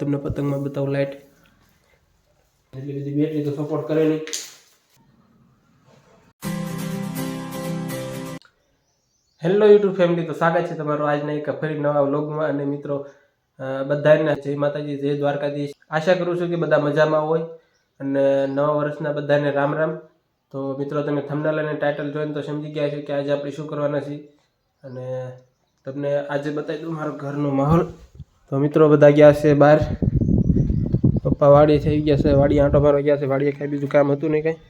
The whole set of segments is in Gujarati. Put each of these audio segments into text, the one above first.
તમને પતંગમાં બતાવું લાઇટ એટલી બધી બેટરી તો સપોર્ટ કરે નહીં. હેલો યુટ્યુબ ફેમિલી તો સ્વાગત છે તમારું આજના એક ફરી નવા વ્લોગમાં અને મિત્રો બધાને જય માતાજી જય દ્વારકાધીશ. આશા કરું છું કે બધા મજામાં હોય અને નવા વર્ષના બધાને રામ રામ. તો મિત્રો તમે થંબનેલ અને ટાઇટલ જોઈને તો સમજી ગયા છો કે આજે આપણે શું કરવાના છીએ. અને તમને આજે બતાવી દઉં મારો ઘરનો માહોલ. તો મિત્રો બધા ગયા છે બહાર. પપ્પા વાડી થઈ ગયા છે, વાડી આંટો મારવા ગયા છે, વાડીએ કાંઈ બીજું કામ હતું નહીં કાંઈ.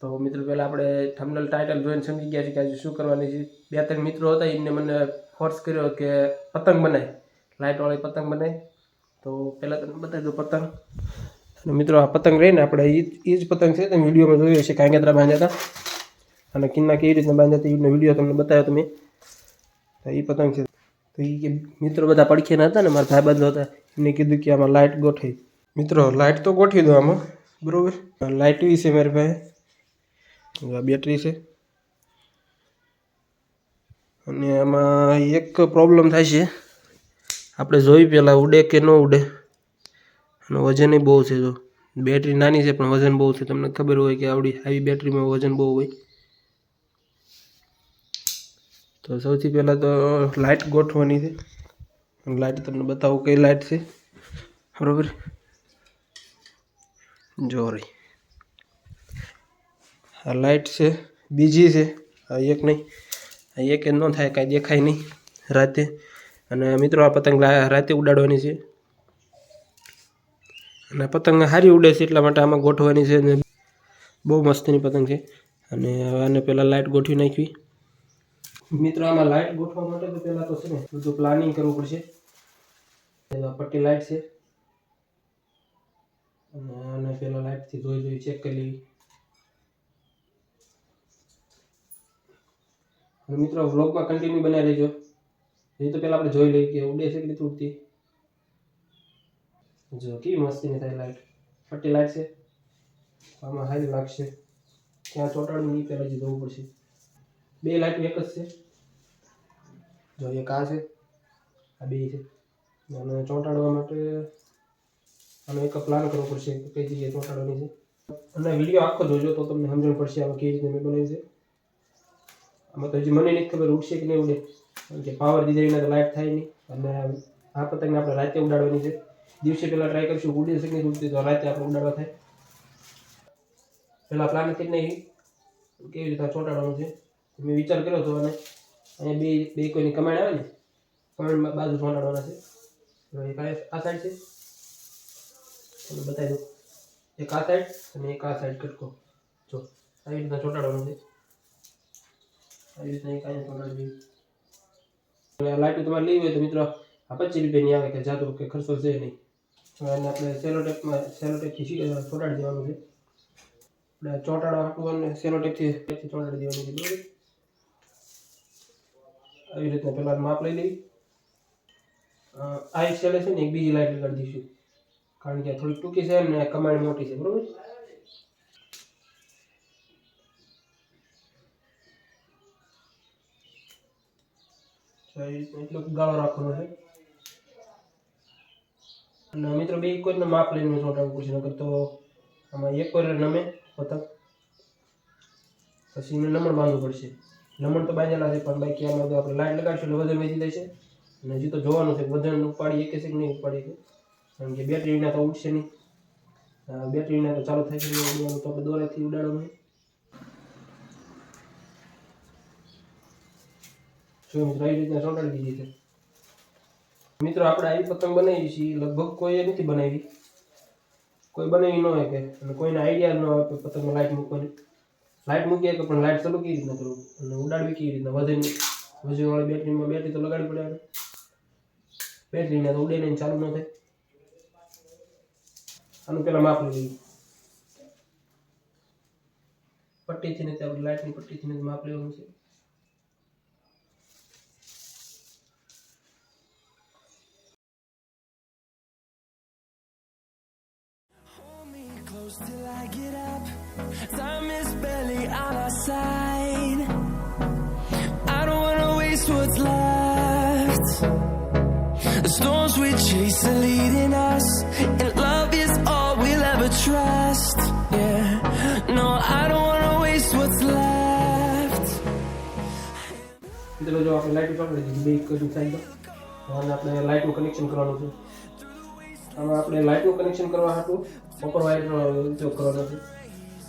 તો મિત્રો પહેલાં આપણે થંબનેલ ટાઇટલ જોઈને સમજી ગયા છે કે આજે શું કરવાની છે. બે ત્રણ મિત્રો હતા, એમને મને ફોર્સ કર્યો કે પતંગ બનાય. લાઇટવાળી પતંગ બનાય. તો પહેલાં તમને બતાવી દઉં પતંગ. અને મિત્રો આ પતંગ રહીને આપણે એ જ પતંગ છે, તમે વિડીયોમાં જોયો છે કાંગેતરા બાંધ્યા હતા. અને કિન્ના કેવી રીતના બાંધ્યા હતા એનો વીડિયો તમને બતાવ્યો તમે. તો એ પતંગ છે. તો એ કે મિત્રો બધા પડખેના હતા ને, મારા ભાઈબંધો હતા એમને કીધું કે આમાં લાઇટ ગોઠવી. મિત્રો લાઇટ તો ગોઠવી દો આમાં, બરાબર? લાઇટ બી છે મારી પાસે. આ બેટરી છે. અને આમાં એક પ્રોબ્લેમ થાય છે. આપણે જોઈ પહેલાં ઉડે કે ન ઉડે? અને વજન બહુ છે જો. બેટરી નાની છે, પણ વજન બહુ છે. તમને ખબર હોય કે આવડી, આવી બેટરીમાં વજન બહુ હોય. તો સૌથી પહેલાં તો લાઇટ ગોઠવાની છે. લાઇટ તમને બતાવું કઈ લાઇટ છે. બરોબર? જો રહી આ લાઇટ છે, બીજી છે. આ એક નહીં. આ એક ન થાય, કાંઈ દેખાય નહીં રાતે. અને મિત્રો, આ પતંગ રાતે ઉડાડવાની છે. અને પતંગ સારી ઉડે છે, એટલા માટે આમાં ગોઠવાની છે. અને બહુ મસ્તની પતંગ છે. અને આને પહેલાં લાઇટ ગોઠવી નાખવી. મિત્રો, આમાં લાઇટ ગોઠવવા માટે તો પહેલાં તો છે ને બધું પ્લાનિંગ કરવું પડશે. પહેલાં પટ્ટી લાઇટ છે. અને આને પહેલાં લાઇટથી જોઈ જોઈ ચેક કરી લેવી અને મિત્રો વ્લોગમાં કન્ટિન્યુ બનાવી રહેજો એ તો પહેલાં આપણે જોઈ લઈએ કે ઉડે છે કે નથી જો, કેવી મસ્તીની થાય લાઇટ પટ્ટી લાઇટ છે. આમાં હારી લાગશે. ક્યાં ચોંટાડવું એ પહેલાં જ જોવું પડશે. બે લાઇટ એક જ છે. જો એક આ છે, આ બે છે. અને ચોંટાડવા માટે આનો એક પ્લાન કરવો પડશે કે કઈ જગ્યાએ ચોંટાડવાની છે. અને વીડિયો આખો જોજો તો તમને સમજણ પડશે આમાં કેવી રીતે મેં બનાવી છે. આમાં તો હજી મને નથી ખબર ઉડશે કે નહીં ઉડે. કારણ કે પાવર દીધા વિના તો લાઇટ થાય નહીં. અને આ પતંગને આપણે રાતે ઉડાડવાની છે. દિવસે પહેલાં ટ્રાય કરીશું, ઉડી શકે નહીં ઉડતી તો રાતે આપણે ઉડાડવા થાય. પહેલાં પ્લાન નથી નહીં કેવી રીતે ચોંટાડવાનું છે? મેં વિચાર કર્યો હતો અને અહીંયા બે બે કોઈની કમાણ આવે ને કમાણમાં બાજુ ચોંટાડવાના છે. એક આ સાઈડ છે. તમને બતાવી દઉં. એક આ સાઈડ અને એક આ સાઈડ કટકો. જો આવી રીતના ચોંટાડવાનું છે. આવી રીતના એક અહીંયા ચોંટાડી આ લાઈટો તમારે લેવી હોય તો મિત્રો, આ પચીસ રૂપિયાની આવે કે જાતો કે ખર્ચો છે નહીં. એને આપણે સેલો ટેપમાં સેલો ટેપથી દેવાનું છે. આપણે ચોંટાડવા આપવાનું સેલો ટેપથી ચોંટાડી દેવાનું છે. બરાબર? આવી રીતના પહેલાં માપ લઈ લઈ આ એક છે ને એક બીજી લાઇટ કરી દઈશું. કારણ કે થોડીક થોડી ટૂંકી છે ને કમાણી મોટી છે, બરોબર? એટલો ગાળો રાખવાનો છે. અને મિત્રો બે કોઈને માપ લઈને ચોંટાડવું પડશે, નકર તો આમાં એક વાર નમે, પતંગ. પછી એને નમણ બાંધવું પડશે. નમણ તો બાંધેલા છે પણ બાકી આમાં તો આપણે લાઈટ લગાડશું એટલે વજન વેચી જશે. અને હજી તો જોવાનું છે વજન ઉપાડી એક કે નહીં ઉપાડી કારણ કે બેટરી વિના તો ઉડશે નહીં. અ, બેટરી વિના તો ચાલુ થાય છે નહીં તો દોરાથી ઉડાડવાનું જો મિત્રો રીતના ચોંટાડી દીધી મિત્રો આપણે આવી પતંગ બનાવી છીએ લગભગ કોઈએ નથી બનાવી. કોઈ બનાવી ન હોય કે અને કોઈને આઈડિયા ન હોય કે લાઈટ મૂકવાની. લાઇટ મૂકીએ કે પણ લાઇટ ચાલુ કેવી રીતના કરવું. અને ઉડાડવી કેવી રીતના? વજન વજનવાળી બેટરીમાં બેટરી તો લગાડવી પડે આપણે બેટરીને તો ઉડે નહીં ચાલુ ન થાય. આનું પહેલાં માપ લઈ લઈએ. પટ્ટીથી ને આપણે લાઇટની પટ્ટીથી ને માપ લેવાનું છે. till I get up. Time is barely on our side. I don't wanna waste what's left. The storms we chase are leading us, and love is all we'll ever trust. Yeah, no, I don't wanna waste what's left. મિત્રો જો આપણે લાઇટ પકડી દીધી બે કડી સાઈડ અને આપણે લાઇટનું કનેક્શન કરવાનું છે આમાં આપણે લાઇટનું કનેક્શન કરવા હતું. કોપર વાયરનો ઉપયોગ કરવાનો છે.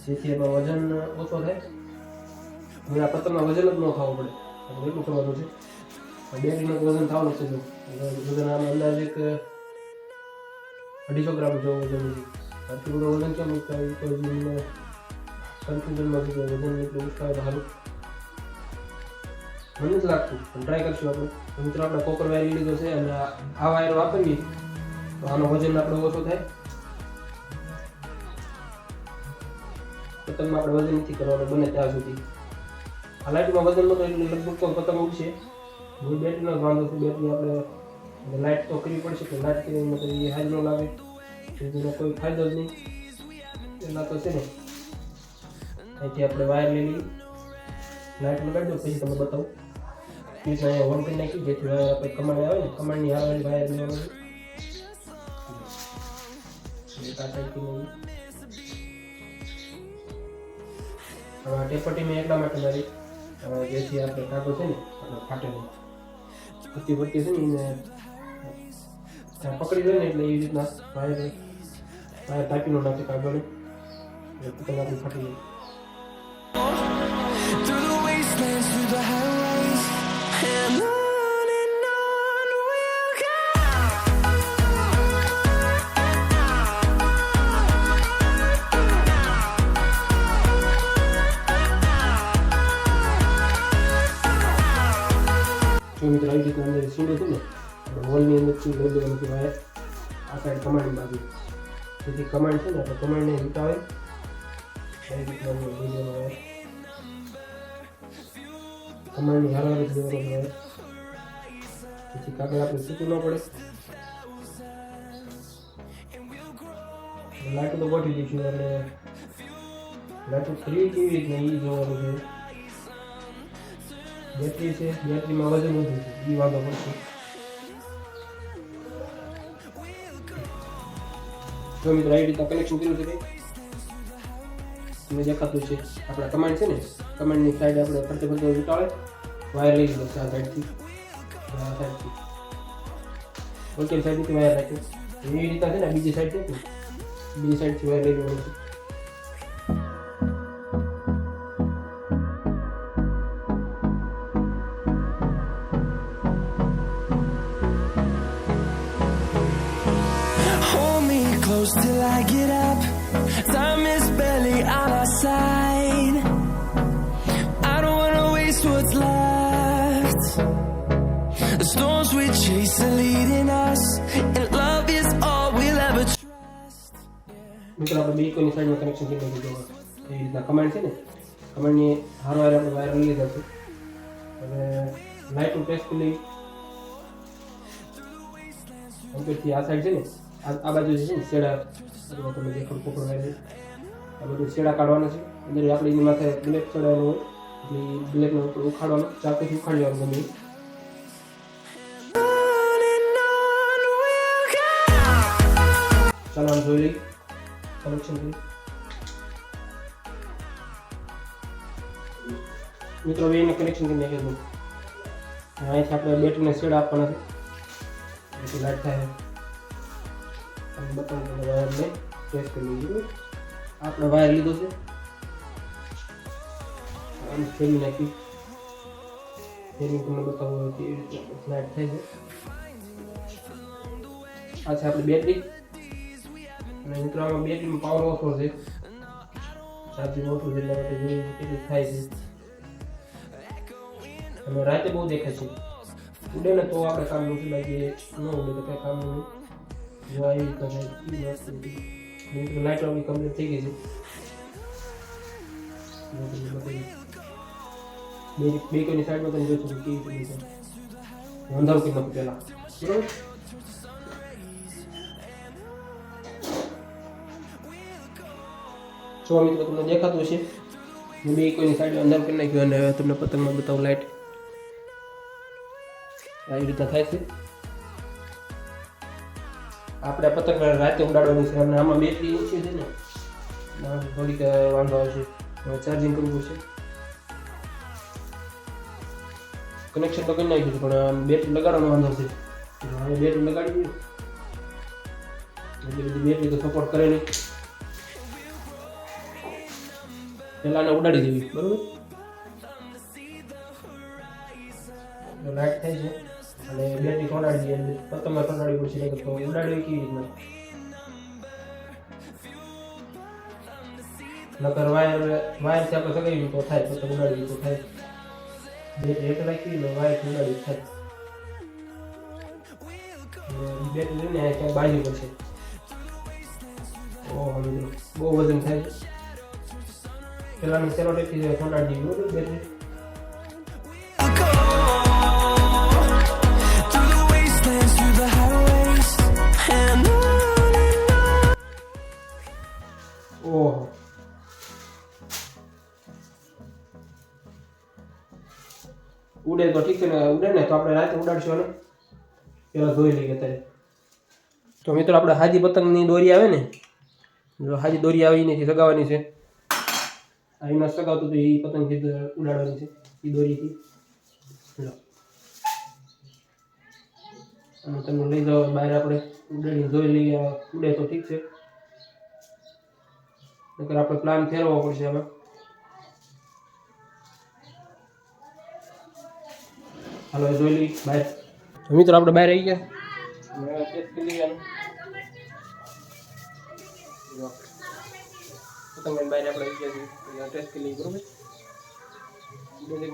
જેથી એમાં વજન ઓછો થાય. અને આ પતંગમાં વજન જ ન થવું પડે. એટલું કરવાનું છે. બેટરીનું વજન થવાનું છે વજન આમાં અંદાજે એક અઢીસો ગ્રામ જેવું વજન છે. આટલું બધું વજન કેમ ઉઠાવ્યું કન્ફ્યુઝનમાં છે વજન એટલું ઉઠાવે સારું. મને જ લાગતું, પણ ટ્રાય કરશું આપણે. મિત્રો, આપણે કોપર વાયર લીધો છે અને આ વાયર વાપરીએ. તો આનો વજન આપણો ઓછો થાય. પતંગમાં આપણે વજન નથી કરવાનું, બને ત્યાં સુધી. આ લાઇટમાં વજન નતો એટલે લગભગ તો પતંગ ઉડશે. હું જ વાંધો છે બેટરી આપણે લાઇટ તો કરવી પડશે કે લાઇટ કરીને તો એ હાજર લાગે. એનો કોઈ ફાયદો જ નહીં. એના તો છે ને, અહીંથી આપણે વાયર લઈ લઈએ. લાઇટ લગાડી પછી તમને બતાવું. સ્વિચ અહીંયા ઓન કરી નાખી, જેથી વાયર આપણે કમાણી આવે ને, કમાણીની આવે વાયર લેવાનું હવે આ ટેપટી મેં માટે મારી જેથી આપણે કાંટો છે ને આપણે ફાટે નહીં પટ્ટી પટ્ટી છે પકડી દે ને એટલે એવી રીતના વાયર વાયર તાપીનો નાખે કાગળ. એટલે પતંગ આપણી ફાટી જાય. જો મિત્રો આવી રીતના અંદર સીડો છે ને હોલની અંદરથી લઈ દેવાનું કે વાયર આ સાઈડ કમાન્ડ બાજુ. જેથી કમાન્ડ છે ને આપણે કમાન્ડને ઉતાવે આવી રીતના લઈ દેવાનો વાયર કમાન્ડની હાર હાર જ દેવાનો વાયર જેથી આપણે સૂકું ન પડે. લાઈટ તો ગોઠવી દઈશું અને લાઈટ ફ્રી કેવી રીતના જોવાનું બેટરી છે, બેટરીમાં વજન વધુ છે એ વાંધો પડશે જો મિત્રો, આવી રીતના કનેક્શન કર્યું છે તમને દેખાતું છે. આપણા કમાન્ડ છે ને કમાન્ડની સાઈડ આપણે ફરતે ફરતે ઉતાળે વાયર લઈ લીધો છે આ સાઈડથી આ સાઈડથી ઓકે સાઈડથી વાયર રાખ્યો એવી રીતના છે ને બીજી સાઈડ છે બીજી સાઈડથી વાયર લઈ લેવાનું છે. The storms we chase are leading us, and love is all we'll ever trust. મિત્રો આપણે બે કોઈની સાઈડમાં કનેક્શન કરી નાખ્યું જો એવી રીતના કમાન્ડ છે ને કમાન્ડની હારો હારે આપણે વાયર લઈ લીધા છે. હવે લાઇટનું ટેસ્ટ લઈ કમ્પ્લીટથી આ સાઈડ છે ને આ બાજુ છે ને શેડા તમે જે ખડકો છે. આ બધું શેડા કાઢવાના છે. અંદર આપણે એની માથે બ્લેક ચડાવેલું હોય એટલે બ્લેકનો ઉખાડવાનો ચાકુથી ઉખાડી લેવાનું ગમે ચાલો આમ જોઈ લઈ કનેક્શન કરી મિત્રો એને કનેક્શન કરી નાખ્યું દઉં અહીંથી આપણે બેટરીને શેડ આપવાના છે. જેથી લાઈટ થાય. અને બતાવું વાયર વાયરને પ્રેસ કરી લઈએ. આપણે વાયર લીધો છે. આમ ફેરવી નાખી ફેરવી તમને બતાવું કેવી રીતે લાઈટ થાય છે. આ છે આપણી બેટરી અને મિત્રો, આમાં બેટરીમાં પાવર ઓછો છે. ચાર્જિંગ ઓછું છે એટલા કેટલું થાય છે. અને રાતે બહુ દેખાય છે. ઉડે ને તો આપણે કામ નથી બાકી ન ઉડે તો કંઈ કામ નહીં જો આવી રીતે વસ્તુ મિત્રો લાઇટ આપણી કમ્પ્લીટ થઈ ગઈ છે. બે કોઈની સાઈડમાં તમે જોઈ શકો કેવી રીતે અંધારું કરી પહેલાં. બરાબર? જો મિત્રો, તમને દેખાતું હશે. મેં બે કોઈની સાઈડ અંદર કરી નાખ્યું અને હવે તમને પતંગમાં બતાવું લાઈટ આવી રીતના થાય છે. આપણે પતંગ રાતે ઉડાડવાની છે અને આમાં બેટરી ઓછી છે ને. થોડીક વાંધો આવશે. ચાર્જિંગ કરવું પડશે. કનેક્શન તો કરી નાખ્યું છે, પણ બેટરી લગાડવાનો વાંધો છે. હવે બેટરી લગાડી દઈએ એટલી બધી બેટરી તો સપોર્ટ કરે નહીં. પહેલા ઉડાડી દેવી, બરોબર? લાઈટ થાય છે અને બેટરી ખોડાડી દઈએ એટલે પતંગમાં તો ઉડાડવી કેવી રીતના? નકર વાયર વાયરથી આપણે સગાવી તો થાય પતંગ ઉડાડી થાય. બેટરી એક રાખી ને વાયર ઉડાડવી થાય. બેટરી લઈને ક્યાંક બાજુ પડશે. ઓહો બહુ વજન થાય પેલાની સેલો ટેપથી બરોબર on and on. ઓહો ઉડે તો ઠીક છે ને ઉડે ને તો આપણે રાતે ઉડાડશું ને પેલા ધોઈ લઈએ અત્યારે તો મિત્રો આપણે હાજી પતંગની દોરી આવે ને હાજી દોરી આવી નથી સગાવાની છે આ એમાં સગાવતું તો એ પતંગ ઉડાડવાની છે એ દોરીથી લો અને તમે લઈ જાઓ બહાર આપણે ઉડાડીને જોઈ લઈએ ઉડે તો ઠીક છે નકર આપણે પ્લાન ફેરવવો પડશે આમાં હાલો એ જોઈ લઈ બહાર તો મિત્રો આપણે બહાર આવી ગયા હવે ટેસ્ટ કરી લઈએ આનું. જો. પતંગ લઈને બહાર આપણે છીએ ટેસ્ટ કરી લઈએ બરોબર બે.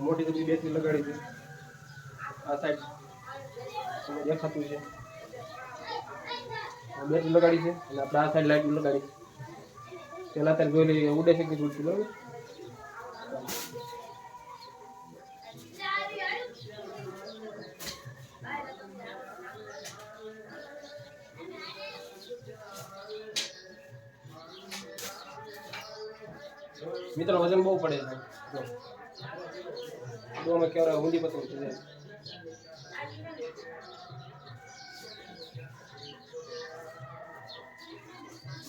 મોટી તો બેટરી લગાડી છે આ સાઈડ દેખાતું છે બેટરી લગાડી છે અને આપણે આ સાઈડ લાઈટ લગાડી પેલા ત્યારે જોઈ લઈએ, ઉડે છે કે બરોબર મિત્રો વજન બહુ પડે છે જો. જો અમે કેવડા ઊંડી પતંગ છે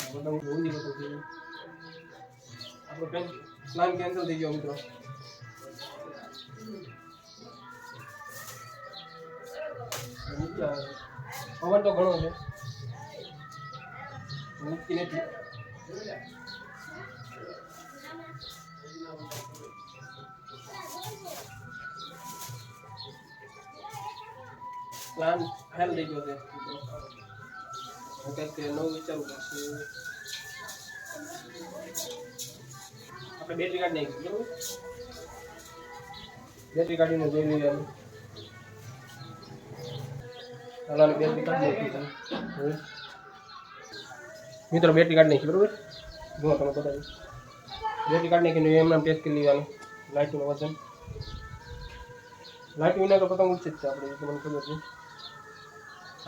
પતંગ ઊંડી પતંગ છે આપણો પ્લાન પ્લાન કેન્સલ થઈ ગયો મિત્રો પવન તો ઘણો છે મૂકતી નથી પ્લાન ફેલ થઈ ગયો છે. કે નવું વિચારવું પડશે. આપણે બેટરી કાઢી નાખી બરોબર બેટરી કાઢીને જોઈ લઈએ. અમે હાલો બેટરી કાઢી નાખી મિત્રો બેટરી કાઢી નાખી, બરોબર? જો તમે બતાવી બેટરી કાઢી નાખીને એમને ટેસ્ટ કરી લેવાનું. લાઇટનું વજન લાઇટ વિના તો પતંગ ઉડશે જ છે આપણે, તમને ખબર છે.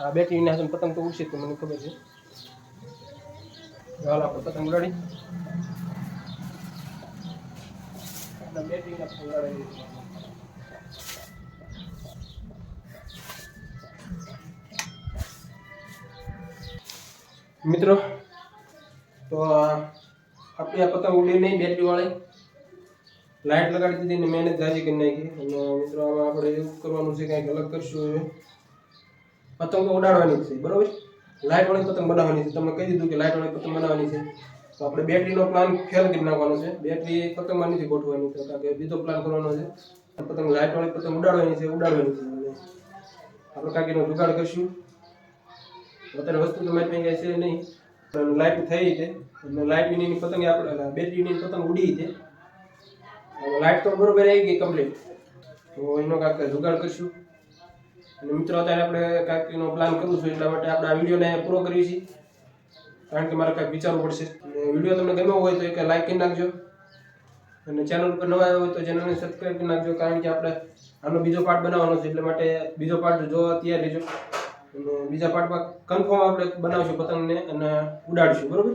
આ બેટરી વિના તો પતંગ તો ઉડશે છે મને ખબર છે. ચાલો આપણે પતંગ ઉડાડી મિત્રો, તો આપણી આ પતંગ ઉડી નહીં બેટરી વાળી. લાઇટ લગાડી દીધી ને મહેનત જાજી કરી નાખી અને મિત્રો, આમાં આપણે એવું કરવાનું છે કંઈક અલગ કરશું પતંગ તો ઉડાડવાની છે, બરોબર? લાઇટ વાળી પતંગ બનાવવાની છે. તમને કહી દીધું કે લાઇટ વાળી પતંગ બનાવવાની છે. તો આપણે બેટરીનો પ્લાન ફેલ કરી નાખવાનો છે. બેટરી પતંગમાં નથી ગોઠવાની છે કારણ કે બીજો પ્લાન કરવાનો છે. પતંગ લાઇટ વાળી પતંગ ઉડાડવાની છે ઉડાડવાની છે. આપણે કાંકીનો જુગાડ કરશું. અત્યારે વસ્તુ તો મારી પાસે છે નહીં. લાઇટ થઈ છે. લાઇટ વિની પતંગ આપણે બેટરીની પતંગ ઉડી છે. લાઇટ તો બરોબર આવી ગઈ કમ્પ્લીટ તો એનો કાંઈક જુગાડ કરશું. અને મિત્રો, અત્યારે આપણે કાંઈક પ્લાન કરવું છું એટલા માટે આપણે આ વિડીયોને પૂરો કરીએ છીએ. કારણ કે મારે કાંઈક વિચારવું પડશે. વીડિયો તમને ગમ્યો હોય તો એક લાઈક કરી નાખજો. અને ચેનલ ઉપર નવા આવ્યા હોય તો ચેનલને સબસ્ક્રાઈબ કરી નાખજો, કારણ કે આપણે આનો બીજો પાર્ટ બનાવવાનો છે. એટલા માટે બીજો પાર્ટ જોવા તૈયાર રહેજો અને બીજા પાર્ટમાં કન્ફર્મ આપણે બનાવશું પતંગને અને ઉડાડશું, બરાબર?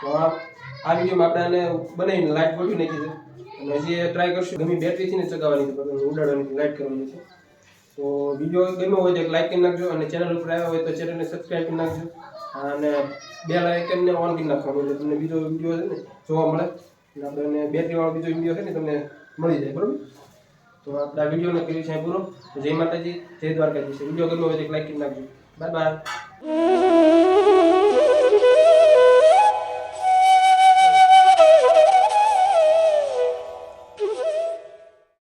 તો આ આ વિડીયોમાં આપણે આને બનાવીને લાઇટ ગોઠવી નાખી છે. અને હજી ટ્રાય કરશું. ગમે બેટરીથી ને ચગાવવાની છે ઉડાડવાની લાઇટ કરવાની છે. તો વીડિયો ગમ્યો હોય તો એક લાઈક કરી નાખજો અને ચેનલ ઉપર આવ્યા હોય તો ચેનલને સબસ્ક્રાઈબ કરી નાખજો. અને બે લાઇકનને ઓન કરી નાખવાનું એટલે તમને બીજો વીડિયો છે ને જોવા મળે. એટલે આપણે બેટરીવાળો બીજો વીડિયો છે ને તમને મળી જાય, બરાબર? તો આ વિડીયોને કર્યું છે પૂરો. જય માતાજી, જય દ્વારકાજી વીડિયો ગમ્યો હોય તો એક લાઈક કરી નાખજો. Bye bye